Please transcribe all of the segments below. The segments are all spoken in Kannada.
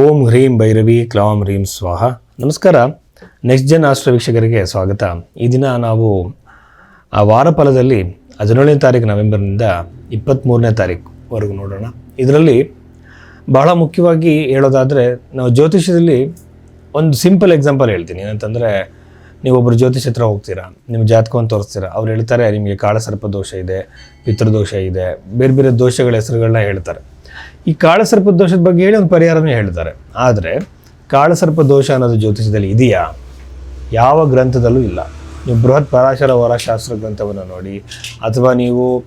ಓಂ ಹ್ರೀಂ ಭೈರವಿ, ಕ್ಲಾಂ ಹ್ರೀಂ ಸ್ವಾಹ. ನಮಸ್ಕಾರ. ನೆಕ್ಸ್ಟ್ ಜನ್ ಆಸ್ಟ್ರ ವೀಕ್ಷಕರಿಗೆ ಸ್ವಾಗತ. ಈ ದಿನ ನಾವು ಆ ವಾರ ಫಲದಲ್ಲಿ ಹದಿನೇಳನೇ ತಾರೀಕು ನವೆಂಬರ್ನಿಂದ ಇಪ್ಪತ್ತ್ಮೂರನೇ ತಾರೀಕುವರೆಗೂ ನೋಡೋಣ. ಇದರಲ್ಲಿ ಬಹಳ ಮುಖ್ಯವಾಗಿ ಹೇಳೋದಾದರೆ, ನಾವು ಜ್ಯೋತಿಷ್ಯದಲ್ಲಿ ಒಂದು ಸಿಂಪಲ್ ಎಕ್ಸಾಂಪಲ್ ಹೇಳ್ತೀನಿ. ಏನಂತಂದರೆ ನೀವೊಬ್ಬರು ಜ್ಯೋತಿಷ್ ಹತ್ರ ಹೋಗ್ತೀರಾ, ನಿಮ್ಮ ಜಾತಕವನ್ನು ತೋರಿಸ್ತೀರಾ, ಅವ್ರು ಹೇಳ್ತಾರೆ, ನಿಮಗೆ ಕಾಳಸರ್ಪ ದೋಷ ಇದೆ, ಪಿತೃದೋಷ ಇದೆ ಬೇರೆ ಬೇರೆ ದೋಷಗಳ ಹೆಸರುಗಳನ್ನ ಹೇಳ್ತಾರೆ. ಈ ಕಾಳಸರ್ಪ ದೋಷದ ಬಗ್ಗೆ ಹೇಳಿ ಒಂದು ಪರಿಹಾರನೇ ಹೇಳ್ತಾರೆ. ಆದರೆ, ಕಾಳಸರ್ಪ ದೋಷ ಅನ್ನೋದು ಜ್ಯೋತಿಷದಲ್ಲಿ ಇದೆಯಾ? ಯಾವ ಗ್ರಂಥದಲ್ಲೂ ಇಲ್ಲ. ನೀವು ಬೃಹತ್ ಪರಾಶರ ವರಶಾಸ್ತ್ರ ಗ್ರಂಥವನ್ನು ನೋಡಿ, ಅಥವಾ ನೀವು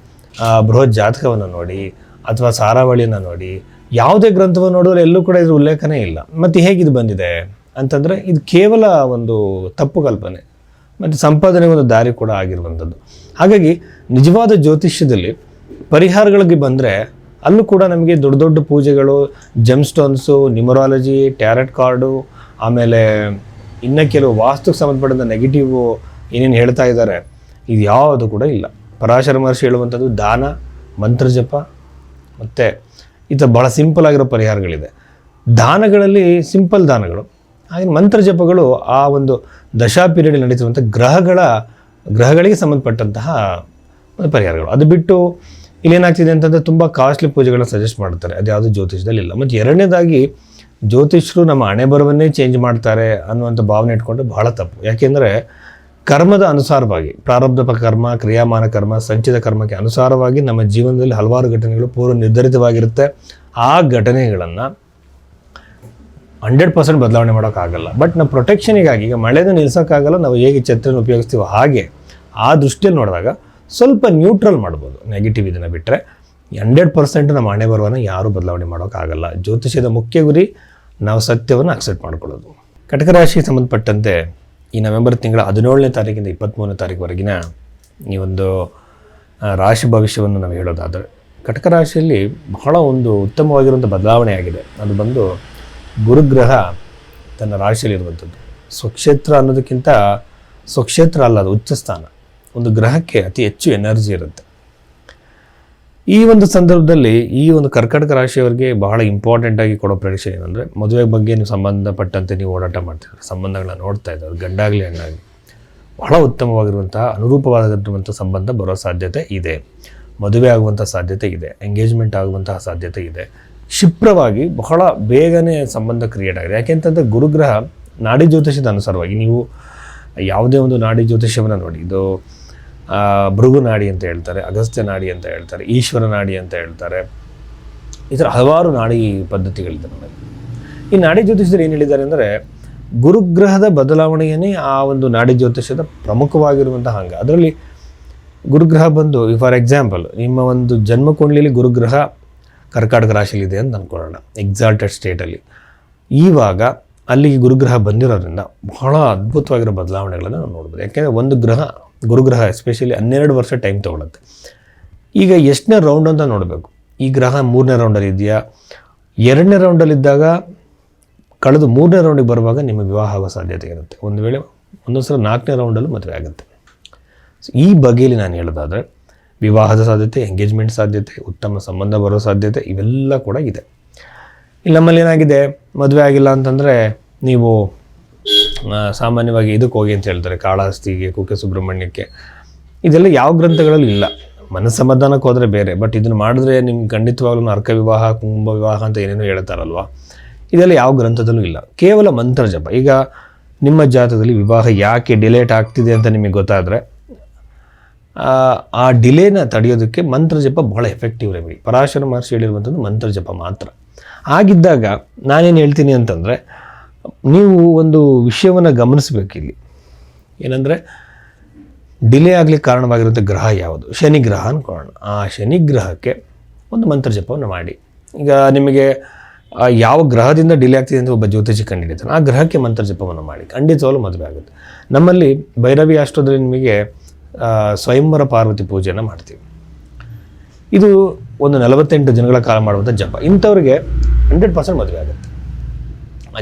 ಬೃಹತ್ ಜಾತಕವನ್ನು ನೋಡಿ, ಅಥವಾ ಸಾರಾವಳಿಯನ್ನು ನೋಡಿ, ಯಾವುದೇ ಗ್ರಂಥವನ್ನು ನೋಡಿದ್ರೆ ಎಲ್ಲೂ ಕೂಡ ಇದ್ರ ಉಲ್ಲೇಖನೇ ಇಲ್ಲ. ಮತ್ತು ಹೇಗಿದು ಬಂದಿದೆ? ಅಂತಂದರೆ, ಇದು ಕೇವಲ ಒಂದು ತಪ್ಪು ಕಲ್ಪನೆ. ಮತ್ತು ಸಂಪಾದನೆ ಒಂದು ದಾರಿ ಕೂಡ ಆಗಿರುವಂಥದ್ದು. ಹಾಗಾಗಿ, ನಿಜವಾದ ಜ್ಯೋತಿಷ್ಯದಲ್ಲಿ ಪರಿಹಾರಗಳಿಗೆ ಬಂದರೆ ಅಲ್ಲೂ ಕೂಡ ನಮಗೆ ದೊಡ್ಡ ದೊಡ್ಡ ಪೂಜೆಗಳು gem stones numerology tarot card ಆಮೇಲೆ ಇನ್ನು ಕೆಲವು ವಾಸ್ತುಕ್ಕೆ ಸಂಬಂಧಪಟ್ಟಂಥ ನೆಗೆಟಿವ್ ಏನೇನು ಹೇಳ್ತಾ ಇದ್ದಾರೆ, ಇದು ಯಾವುದು ಕೂಡ ಇಲ್ಲ. ಪರಾಶರ ಮಹರ್ಷಿ ಹೇಳುವಂಥದ್ದು ದಾನ ಮಂತ್ರಜಪ ಮತ್ತು ಈ ಥರ ಭಾಳ ಸಿಂಪಲ್ ಆಗಿರೋ ಪರಿಹಾರಗಳಿದೆ. ದಾನಗಳಲ್ಲಿ ಸಿಂಪಲ್ ದಾನಗಳು, ಹಾಗೆ ಮಂತ್ರ ಜಪಗಳು ಆ ಒಂದು ದಶಾ ಪೀರಿಯಡ್ ನಡೀತಿರುವಂಥ ಗ್ರಹಗಳ, ಗ್ರಹಗಳಿಗೆ ಸಂಬಂಧಪಟ್ಟಂತಹ ಪರಿಹಾರಗಳು. ಅದು ಬಿಟ್ಟು ಇಲ್ಲೇನಾಗ್ತಿದೆ ಅಂತಂದರೆ ತುಂಬ ಕಾಸ್ಟ್ಲಿ ಪೂಜೆಗಳನ್ನ ಸಜೆಸ್ಟ್ ಮಾಡ್ತಾರೆ. ಅದು ಯಾವುದು ಜ್ಯೋತಿಷದಲ್ಲಿ ಇಲ್ಲ. ಮತ್ತು ಎರಡನೇದಾಗಿ ಜ್ಯೋತಿಷರು ನಮ್ಮ ಹಣೆ ಬರವನ್ನೇ ಚೇಂಜ್ ಮಾಡ್ತಾರೆ ಅನ್ನುವಂಥ ಭಾವನೆ ಇಟ್ಕೊಂಡು ಬಹಳ ತಪ್ಪು. ಯಾಕೆಂದರೆ ಕರ್ಮದ ಅನುಸಾರವಾಗಿ ಪ್ರಾರಬ್ಧ ಕರ್ಮ, ಕ್ರಿಯಾಮಾನ ಕರ್ಮ, ಸಂಚಿತ ಕರ್ಮಕ್ಕೆ ಅನುಸಾರವಾಗಿ ನಮ್ಮ ಜೀವನದಲ್ಲಿ ಹಲವಾರು ಘಟನೆಗಳು ಪೂರ್ವ ನಿರ್ಧರಿತವಾಗಿರುತ್ತೆ. ಆ ಘಟನೆಗಳನ್ನು ಹಂಡ್ರೆಡ್ ಪರ್ಸೆಂಟ್ ಬದಲಾವಣೆ ಮಾಡೋಕ್ಕಾಗಲ್ಲ. ಬಟ್ ನಮ್ಮ ಪ್ರೊಟೆಕ್ಷನಿಗಾಗಿ ಈಗ ಮಳೆನ ನಿಲ್ಸೋಕ್ಕಾಗಲ್ಲ, ನಾವು ಹೇಗೆ ಛತ್ರನ ಉಪಯೋಗಿಸ್ತೀವೋ ಹಾಗೆ ಆ ದೃಷ್ಟಿಯಲ್ಲಿ ನೋಡಿದಾಗ ಸ್ವಲ್ಪ ನ್ಯೂಟ್ರಲ್ ಮಾಡ್ಬೋದು. ನೆಗೆಟಿವ್ ಇದನ್ನು ಬಿಟ್ಟರೆ ಹಂಡ್ರೆಡ್ ಪರ್ಸೆಂಟ್ ನಮ್ಮ ಹಣೆ ಬರುವನ್ನು ಯಾರೂ ಬದಲಾವಣೆ ಮಾಡೋಕ್ಕಾಗಲ್ಲ ಜ್ಯೋತಿಷ್ಯದ ಮುಖ್ಯ ಗುರಿ ನಾವು ಸತ್ಯವನ್ನು ಅಕ್ಸೆಪ್ಟ್ ಮಾಡ್ಕೊಳ್ಳೋದು. ಕಟಕ ರಾಶಿಗೆ ಸಂಬಂಧಪಟ್ಟಂತೆ ಈ ನವೆಂಬರ್ ತಿಂಗಳ ಹದಿನೇಳನೇ ತಾರೀಕಿಂದ ಇಪ್ಪತ್ತ್ಮೂರನೇ ತಾರೀಕುವರೆಗಿನ ಈ ಒಂದು ರಾಶಿ ಭವಿಷ್ಯವನ್ನು ನಾವು ಹೇಳೋದಾದರೆ ಕಟಕ ರಾಶಿಯಲ್ಲಿ ಬಹಳ ಒಂದು ಉತ್ತಮವಾಗಿರುವಂಥ ಬದಲಾವಣೆ ಆಗಿದೆ. ಅದು ಬಂದು ಗುರುಗ್ರಹ ತನ್ನ ರಾಶಿಯಲ್ಲಿರುವಂಥದ್ದು ಸ್ವಕ್ಷೇತ್ರ ಅನ್ನೋದಕ್ಕಿಂತ ಸ್ವಕ್ಷೇತ್ರ ಅಲ್ಲ, ಅದು ಉಚ್ಚ ಸ್ಥಾನ ಒಂದು ಗ್ರಹಕ್ಕೆ ಅತಿ ಹೆಚ್ಚು ಎನರ್ಜಿ ಇರುತ್ತೆ. ಈ ಒಂದು ಸಂದರ್ಭದಲ್ಲಿ ಈ ಒಂದು ಕರ್ಕಟಕ ರಾಶಿಯವರಿಗೆ ಬಹಳ ಇಂಪಾರ್ಟೆಂಟ್ ಆಗಿ ಕೊಡೋ ಪ್ರದೇಶ ಏನಂದರೆ, ಮದುವೆ ಬಗ್ಗೆ ನೀವು ಸಂಬಂಧಪಟ್ಟಂತೆ ನೀವು ಓಡಾಟ ಮಾಡ್ತಿದ್ದಾರೆ ಸಂಬಂಧಗಳನ್ನ ನೋಡ್ತಾ ಇದ್ದಾರೆ ಗಂಡಾಗಲಿ ಹೆಣ್ಣಾಗಲಿ ಬಹಳ ಉತ್ತಮವಾಗಿರುವಂತಹ ಅನುರೂಪವಾಗಿರುವಂಥ ಸಂಬಂಧ ಬರೋ ಸಾಧ್ಯತೆ ಇದೆ. ಮದುವೆ ಆಗುವಂಥ ಸಾಧ್ಯತೆ ಇದೆ ಎಂಗೇಜ್ಮೆಂಟ್ ಆಗುವಂತಹ ಸಾಧ್ಯತೆ ಇದೆ. ಕ್ಷಿಪ್ರವಾಗಿ ಬಹಳ ಬೇಗನೆ ಸಂಬಂಧ ಕ್ರಿಯೇಟ್ ಆಗಿದೆ. ಯಾಕೆಂತಂದರೆ ಗುರುಗ್ರಹ ನಾಡಿ ಜ್ಯೋತಿಷದ ಅನುಸಾರವಾಗಿ ನೀವು ಯಾವುದೇ ಒಂದು ನಾಡಿ ಜ್ಯೋತಿಷವನ್ನು ನೋಡಿ, ಇದು ಭೃಗು ನಾಡಿ ಅಂತ ಹೇಳ್ತಾರೆ, ಅಗಸ್ತ್ಯ ನಾಡಿ ಅಂತ ಹೇಳ್ತಾರೆ, ಈಶ್ವರ ನಾಡಿ ಅಂತ ಹೇಳ್ತಾರೆ. ಈ ಥರ ಹಲವಾರು ನಾಡಿ ಪದ್ಧತಿಗಳಿದೆ ನಮಗೆ ಈ ನಾಡಿ ಜ್ಯೋತಿಷ್ಯರು ಏನು ಹೇಳಿದ್ದಾರೆ ಅಂದರೆ, ಗುರುಗ್ರಹದ ಬದಲಾವಣೆಯೇ ಆ ಒಂದು ನಾಡಿ ಜ್ಯೋತಿಷದ ಪ್ರಮುಖವಾಗಿರುವಂತಹ ಅಂಗ. ಅದರಲ್ಲಿ ಗುರುಗ್ರಹ ಬಂದು ಫಾರ್ ಎಕ್ಸಾಂಪಲ್ ನಿಮ್ಮ ಒಂದು ಜನ್ಮ ಕುಂಡಲಿಯಲ್ಲಿ ಗುರುಗ್ರಹ ಕರ್ಕಾಟಕ ರಾಶಿಯಲ್ಲಿದೆ ಅಂತ ಅಂದ್ಕೊಳ್ಳೋಣ ಎಕ್ಸಾಲ್ಟೆಡ್ ಸ್ಟೇಟಲ್ಲಿ ಈವಾಗ ಅಲ್ಲಿಗೆ ಗುರುಗ್ರಹ ಬಂದಿರೋದ್ರಿಂದ ಬಹಳ ಅದ್ಭುತವಾಗಿರೋ ಬದಲಾವಣೆಗಳನ್ನು ನಾವು ನೋಡ್ಬೋದು. ಯಾಕೆಂದರೆ ಒಂದು ಗ್ರಹ ಗುರುಗ್ರಹ ಎಸ್ಪೆಷಲಿ ಹನ್ನೆರಡು ವರ್ಷ ಟೈಮ್ ತೊಗೊಳುತ್ತೆ. ಈಗ ಎಷ್ಟನೇ ರೌಂಡ್ ಅಂತ ನೋಡಬೇಕು. ಈ ಗ್ರಹ ಮೂರನೇ ರೌಂಡಲ್ಲಿ ಇದೆಯಾ? ಎರಡನೇ ರೌಂಡಲ್ಲಿದ್ದಾಗ ಕಳೆದು ಮೂರನೇ ರೌಂಡಿಗೆ ಬರುವಾಗ ನಿಮ್ಮ ವಿವಾಹ ಆಗೋ ಸಾಧ್ಯತೆ ಇರುತ್ತೆ. ಒಂದು ವೇಳೆ ಒಂದೊಂದು ಸಲ ನಾಲ್ಕನೇ ರೌಂಡಲ್ಲೂ ಮದುವೆ ಆಗುತ್ತೆ. ಈ ಬಗೆಯಲ್ಲಿ ನಾನು ಹೇಳೋದಾದರೆ, ವಿವಾಹದ ಸಾಧ್ಯತೆ ಎಂಗೇಜ್ಮೆಂಟ್ ಸಾಧ್ಯತೆ, ಉತ್ತಮ ಸಂಬಂಧ ಬರೋ ಸಾಧ್ಯತೆ ಇವೆಲ್ಲ ಕೂಡ ಇದೆ. ಇಲ್ಲಿ ನಮ್ಮಲ್ಲಿ ಏನಾಗಿದೆ? ಮದುವೆ ಆಗಿಲ್ಲ ಅಂತಂದರೆ ನೀವು ಸಾಮಾನ್ಯವಾಗಿ ಇದಕ್ಕೆ ಹೋಗಿ ಅಂತ ಹೇಳ್ತಾರೆ ಕಾಳಹಸ್ತಿಗೆ ಕುಕ್ಕೆ ಸುಬ್ರಹ್ಮಣ್ಯಕ್ಕೆ. ಇದೆಲ್ಲ ಯಾವ ಗ್ರಂಥಗಳಲ್ಲಿ ಇಲ್ಲ. ಮನಸ್ಸಮಾಧಾನಕ್ಕೆ ಹೋದರೆ ಬೇರೆ ಬಟ್ ಇದನ್ನು ಮಾಡಿದ್ರೆ ನಿಮ್ಗೆ ಖಂಡಿತವಾಗ್ಲೂ ಅರ್ಕ ವಿವಾಹ ಕುಂಭ ವಿವಾಹ ಅಂತ ಏನೇನೋ ಹೇಳ್ತಾರಲ್ವ? ಇದೆಲ್ಲ ಯಾವ ಗ್ರಂಥದಲ್ಲೂ ಇಲ್ಲ. ಕೇವಲ ಮಂತ್ರ ಜಪ ಈಗ ನಿಮ್ಮ ಜಾತದಲ್ಲಿ ವಿವಾಹ ಯಾಕೆ ಡಿಲೇಟ್ ಆಗ್ತಿದೆ ಅಂತ ನಿಮಗೆ ಗೊತ್ತಾದರೆ ಆ, ಡಿಲೇನ ತಡೆಯೋದಕ್ಕೆ ಮಂತ್ರ ಜಪ ಬಹಳ ಎಫೆಕ್ಟಿವ್ ರೆಮಿಡಿ ಪರಾಶರ ಮಹರ್ಷಿ ಹೇಳಿರುವಂಥದ್ದು ಮಂತ್ರ ಜಪ ಮಾತ್ರ. ಆಗಿದ್ದಾಗ ನಾನೇನು ಹೇಳ್ತೀನಿ ಅಂತಂದರೆ ನೀವು ಒಂದು ವಿಷಯವನ್ನು ಗಮನಿಸಬೇಕು ಇಲ್ಲಿ ಏನಂದರೆ, ಡಿಲೇ ಆಗಲಿಕ್ಕೆ ಕಾರಣವಾಗಿರುವಂಥ ಗ್ರಹ ಯಾವುದು? ಶನಿ ಗ್ರಹ ಅನ್ಕೊಳ್ಳೋಣ. ಆ ಶನಿ ಗ್ರಹಕ್ಕೆ ಒಂದು ಮಂತ್ರ ಜಪವನ್ನು ಮಾಡಿ. ಈಗ ನಿಮಗೆ ಯಾವ ಗ್ರಹದಿಂದ ಡಿಲೇ ಆಗ್ತಿದೆ ಅಂತ ಒಬ್ಬ ಜ್ಯೋತಿಷಿ ಕಂಡುಹಿಡಿತಾನೆ ಆ ಗ್ರಹಕ್ಕೆ ಮಂತ್ರ ಜಪವನ್ನು ಮಾಡಿ ಖಂಡಿತವಾಗಲೂ ಮದುವೆ ಆಗುತ್ತೆ. ನಮ್ಮಲ್ಲಿ ಭೈರವಿ ಅಷ್ಟೋದ್ರಲ್ಲಿ ನಿಮಗೆ ಸ್ವಯಂವರ ಪಾರ್ವತಿ ಪೂಜೆಯನ್ನು ಮಾಡ್ತೀವಿ. ಇದು ಒಂದು ನಲವತ್ತೆಂಟು ದಿನಗಳ ಕಾಲ ಮಾಡುವಂಥ ಜಪ. ಇಂಥವ್ರಿಗೆ ಹಂಡ್ರೆಡ್ ಪರ್ಸೆಂಟ್ ಮದುವೆ ಆಗುತ್ತೆ.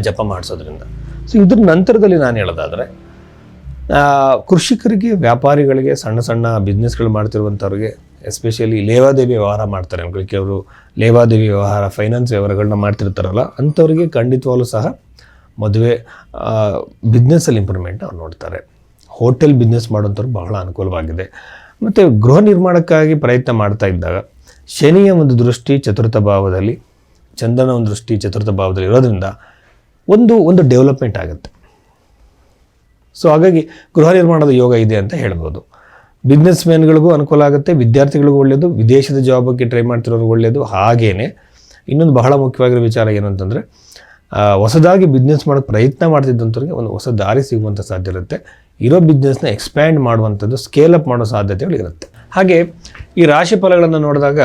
ಜಪ ಮಾಡಿಸೋದ್ರಿಂದ. ಸೊ ಇದ್ರ ನಂತರದಲ್ಲಿ ನಾನು ಹೇಳೋದಾದರೆ ಕೃಷಿಕರಿಗೆ, ವ್ಯಾಪಾರಿಗಳಿಗೆ, ಸಣ್ಣ ಸಣ್ಣ ಬಿಸ್ನೆಸ್ಗಳು ಮಾಡ್ತಿರುವಂಥವ್ರಿಗೆ ಎಸ್ಪೆಷಲಿ ಲೇವಾದೇವಿ ವ್ಯವಹಾರ ಮಾಡ್ತಾರೆ. ಕೆಲವರು ಲೇವಾದೇವಿ ವ್ಯವಹಾರ ಫೈನಾನ್ಸ್ ವ್ಯವಹಾರಗಳನ್ನ ಮಾಡ್ತಿರ್ತಾರಲ್ಲ, ಅಂಥವ್ರಿಗೆ ಖಂಡಿತವಾಗಲೂ ಸಹ ಮದುವೆ ಬಿಸ್ನೆಸ್ಸಲ್ಲಿ ಇಂಪ್ರೂವ್ಮೆಂಟ್ ಅವ್ರು ನೋಡ್ತಾರೆ. ಹೋಟೆಲ್ ಬಿಸ್ನೆಸ್ ಮಾಡೋಂಥವ್ರು ಬಹಳ ಅನುಕೂಲವಾಗಿದೆ. ಮತ್ತು ಗೃಹ ನಿರ್ಮಾಣಕ್ಕಾಗಿ ಪ್ರಯತ್ನ ಮಾಡ್ತಾ ಇದ್ದಾಗ, ಶನಿಯ ಒಂದು ದೃಷ್ಟಿ, ಚತುರ್ಥ ಭಾವದಲ್ಲಿ ಚಂದ್ರನ ಒಂದು ದೃಷ್ಟಿ, ಚತುರ್ಥ ಭಾವದಲ್ಲಿ ಇರೋದ್ರಿಂದ ಒಂದು ಒಂದು ಡೆವಲಪ್ಮೆಂಟ್ ಆಗುತ್ತೆ. ಸೊ ಹಾಗಾಗಿ ಗೃಹ ನಿರ್ಮಾಣದ ಯೋಗ ಇದೆ ಅಂತ ಹೇಳ್ಬೋದು. ಬಿಸ್ನೆಸ್ ಮ್ಯಾನ್ಗಳಿಗೂ ಅನುಕೂಲ ಆಗುತ್ತೆ, ವಿದ್ಯಾರ್ಥಿಗಳಿಗೂ ಒಳ್ಳೆಯದು ವಿದೇಶದ ಜಾಬಕ್ಕೆ ಟ್ರೈ ಮಾಡ್ತಿರೋರು ಒಳ್ಳೆಯದು ಹಾಗೇ ಇನ್ನೊಂದು ಬಹಳ ಮುಖ್ಯವಾಗಿರೋ ವಿಚಾರ ಏನಂತಂದರೆ ಹೊಸದಾಗಿ ಬಿಸ್ನೆಸ್ ಮಾಡೋಕ್ಕೆ ಪ್ರಯತ್ನ ಮಾಡ್ತಿದ್ದಂಥವ್ರಿಗೆ ಒಂದು ಹೊಸ ದಾರಿ ಸಿಗುವಂಥ ಸಾಧ್ಯ ಇರುತ್ತೆ. ಇರೋ ಬಿಸ್ನೆಸ್ನ ಎಕ್ಸ್ಪ್ಯಾಂಡ್ ಮಾಡುವಂಥದ್ದು ಸ್ಕೇಲ್ ಅಪ್ ಮಾಡೋ ಸಾಧ್ಯತೆಗಳು ಇರುತ್ತೆ. ಹಾಗೆ ಈ ರಾಶಿ ಫಲಗಳನ್ನು ನೋಡಿದಾಗ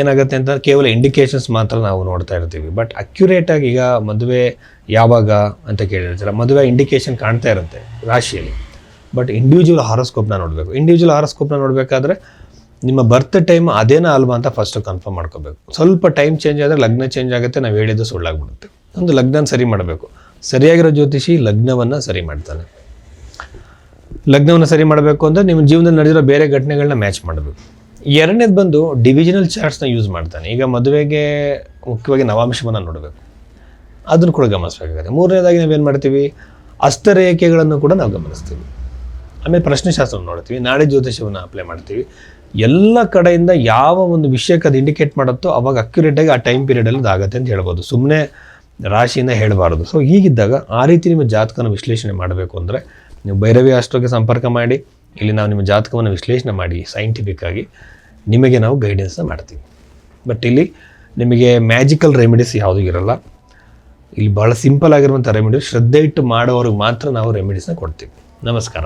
ಏನಾಗುತ್ತೆ ಅಂತ ಕೇವಲ ಇಂಡಿಕೇಶನ್ಸ್ ಮಾತ್ರ ನಾವು ನೋಡ್ತಾ ಇರ್ತೀವಿ. ಬಟ್ ಅಕ್ಯುರೇಟಾಗಿ ಈಗ ಮದುವೆ ಯಾವಾಗ ಅಂತ ಕೇಳಿರ್ತೀರ? ಮದುವೆ ಇಂಡಿಕೇಶನ್ ಕಾಣ್ತಾ ಇರುತ್ತೆ ರಾಶಿಯಲ್ಲಿ. ಬಟ್ ಇಂಡಿವಿಜುವಲ್ ಹಾರೋಸ್ಕೋಪ್ನ ನೋಡಬೇಕು. ಇಂಡಿವಿಜುವಲ್ ಹಾರೋಸ್ಕೋಪ್ನ ನೋಡಬೇಕಾದ್ರೆ ನಿಮ್ಮ ಬರ್ತ್ ಟೈಮ್ ಅದೇನಾ ಅಲ್ವಾ ಅಂತ ಫಸ್ಟ್ ಕನ್ಫರ್ಮ್ ಮಾಡ್ಕೋಬೇಕು. ಸ್ವಲ್ಪ ಟೈಮ್ ಚೇಂಜ್ ಆದರೆ ಲಗ್ನ ಚೇಂಜ್ ಆಗುತ್ತೆ, ನಾವು ಹೇಳಿದ್ದು ಸುಳ್ಳಾಗ್ಬಿಡುತ್ತೆ. ಒಂದು ಲಗ್ನ ಸರಿ ಮಾಡಬೇಕು. ಸರಿಯಾಗಿರೋ ಜ್ಯೋತಿಷಿ ಲಗ್ನವನ್ನು ಸರಿ ಮಾಡ್ತಾನೆ. ಲಗ್ನವನ್ನು ಸರಿ ಮಾಡಬೇಕು ಅಂದರೆ ನಿಮ್ಮ ಜೀವನದಲ್ಲಿ ನಡೆದಿರೋ ಬೇರೆ ಘಟನೆಗಳನ್ನ ಮ್ಯಾಚ್ ಮಾಡಬೇಕು. ಎರಡನೇದು ಬಂದು ಡಿವಿಷನಲ್ ಚಾರ್ಟ್ಸ್ನ ಯೂಸ್ ಮಾಡ್ತಾನೆ. ಈಗ ಮದುವೆಗೆ ಮುಖ್ಯವಾಗಿ ನವಾಂಶವನ್ನು ನೋಡಬೇಕು. ಅದನ್ನು ಕೂಡ ಗಮನಿಸಬೇಕಾಗುತ್ತೆ. ಮೂರನೇದಾಗಿ ನಾವೇನು ಮಾಡ್ತೀವಿ? ಅಸ್ತರೇಖೆಗಳನ್ನು ಕೂಡ ನಾವು ಗಮನಿಸ್ತೀವಿ. ಆಮೇಲೆ ಪ್ರಶ್ನೆಶಾಸ್ತ್ರ ನೋಡ್ತೀವಿ. ನಾಳೆ ಜ್ಯೋತಿಷವನ್ನು ಅಪ್ಲೈ ಮಾಡ್ತೀವಿ. ಎಲ್ಲ ಕಡೆಯಿಂದ ಯಾವ ಒಂದು ವಿಷಯಕ್ಕೆ ಅದು ಇಂಡಿಕೇಟ್ ಮಾಡುತ್ತೋ ಅವಾಗ ಅಕ್ಯುರೇಟಾಗಿ ಆ ಟೈಮ್ ಪೀರಿಯಡಲ್ಲಿ ಆಗುತ್ತೆ ಅಂತ ಹೇಳ್ಬೋದು. ಸುಮ್ಮನೆ ರಾಶಿಯಿಂದ ಹೇಳಬಾರ್ದು. ಸೊ ಹೀಗಿದ್ದಾಗ ಆ ರೀತಿ ನಿಮ್ಮ ಜಾತಕನ ವಿಶ್ಲೇಷಣೆ ಮಾಡಬೇಕು ಅಂದರೆ ನೀವು ಭೈರವಿ ಆಸ್ಟ್ರೋಗೆ ಸಂಪರ್ಕ ಮಾಡಿ ಇಲ್ಲಿ ನಾವು ನಿಮ್ಮ ಜಾತಕವನ್ನು ವಿಶ್ಲೇಷಣೆ ಮಾಡಿ ಸೈಂಟಿಫಿಕ್ ಆಗಿ ನಿಮಗೆ ನಾವು ಗೈಡೆನ್ಸ್ನ ಮಾಡ್ತೀವಿ. ಬಟ್ ಇಲ್ಲಿ ನಿಮಗೆ ಮ್ಯಾಜಿಕಲ್ ರೆಮಿಡೀಸ್ ಯಾವುದೂ ಇರಲ್ಲ. ಇಲ್ಲಿ ಭಾಳ ಸಿಂಪಲ್ ಆಗಿರುವಂಥ ರೆಮಿಡೀಸ್ ಶ್ರದ್ಧೆ ಇಟ್ಟು ಮಾಡೋವ್ರಿಗೆ ಮಾತ್ರ ನಾವು ರೆಮಿಡೀಸ್ನ ಕೊಡ್ತೀವಿ. ನಮಸ್ಕಾರ.